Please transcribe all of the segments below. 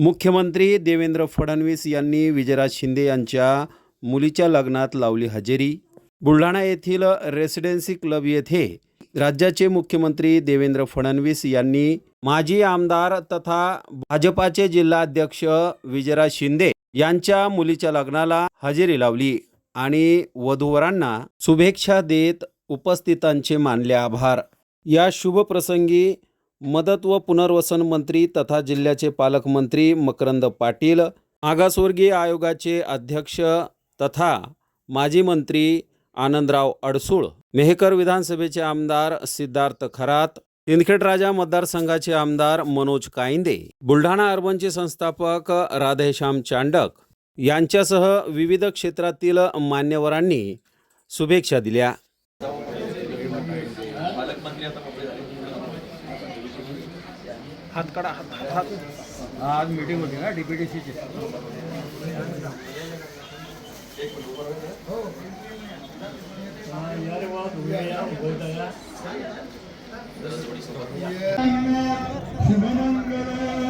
मुख्यमंत्री देवेंद्र फडणवीस यांनी विजयराज शिंदे यांच्या मुलीच्या लग्नात लावली हजेरी. बुलढाणा येथील रेसिडेन्सी क्लब येथे राज्याचे मुख्यमंत्री देवेंद्र फडणवीस यांनी माजी आमदार तथा भाजपाचे जिल्हाध्यक्ष विजयराज शिंदे यांच्या मुलीच्या लग्नाला हजेरी लावली आणि वधूवरांना शुभेच्छा देत उपस्थितांचे मानले आभार. या शुभप्रसंगी मदत व पुनर्वसन मंत्री तथा जिल्ह्याचे पालकमंत्री मकरंद पाटील मागासवर्गीय आयोगाचे अध्यक्ष तथा माजी मंत्री आनंदराव अडसूळ मेहकर विधानसभेचे आमदार सिद्धार्थ खरात सिंदखेड राजा मतदारसंघाचे आमदार मनोज कायंदे बुलढाणा अर्बनचे संस्थापक राधेश्याम चांडक यांच्यासह विविध क्षेत्रातील मान्यवरांनी शुभेच्छा दिल्या. हात काढा हात हात हात. आज मीटिंग होती ना डीपीडीसीची सिंधू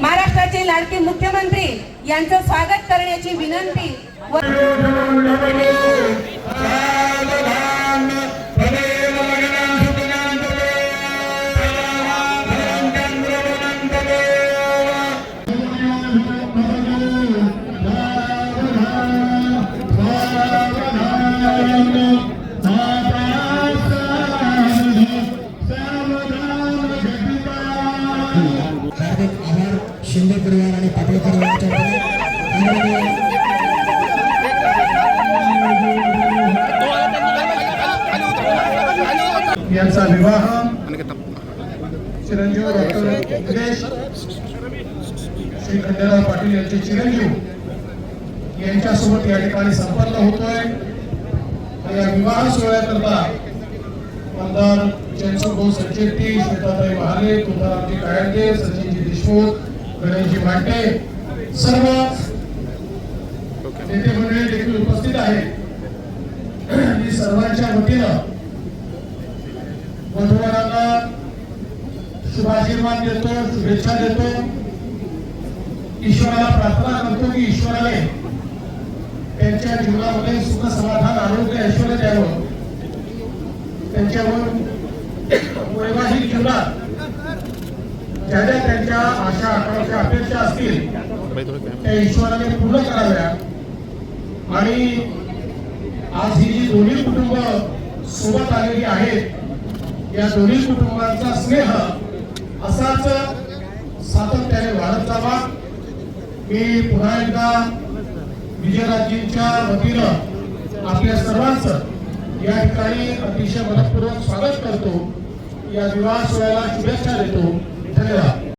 महाराष्ट्राचे लाडके मुख्यमंत्री यांचं स्वागत करण्याची विनंती यांचा विवाह चिरंजीव डॉक्टर श्री खंडेराव पाटील यांचे चिरंजीव यांच्यासोबत या ठिकाणी संपन्न होतोय. या विवाह सोहळ्याकरता आमदार जयंतभाऊ संचेती श्वेताताई महाले तुकारामजी कायंदे सचिनजी देशमुख गणेशजी मांडे सर्व नेते मंडळी देखील उपस्थित आहेत. मी सर्वांच्या वतीनं वधूवरांना शुभाशीर्वाद देतो शुभेच्छा देतो. ईश्वराला प्रार्थना करतो की ईश्वराने त्यांच्या जीवनामध्ये सुख समाधान आरोग्य ऐश्वर द्यावं. त्यांच्यावर वैवाहिक जीवनात ज्या ज्या त्यांच्या आशा आकांक्षा अपेक्षा असतील त्या ईश्वराने पूर्ण कराव्या. आणि आज ही जी दोन्ही कुटुंब सोबत आलेली आहेत या दोन्ही कुटुंबांचा स्नेह असाच सातत्याने वाढत जावा. मी पुन्हा एकदा विजयराजींच्या वतीनं आपल्या सर्वांचं या ठिकाणी अतिशय मनपूर्वक स्वागत करतो. या विवाह सोहळ्याला शुभेच्छा देतो. Pereira.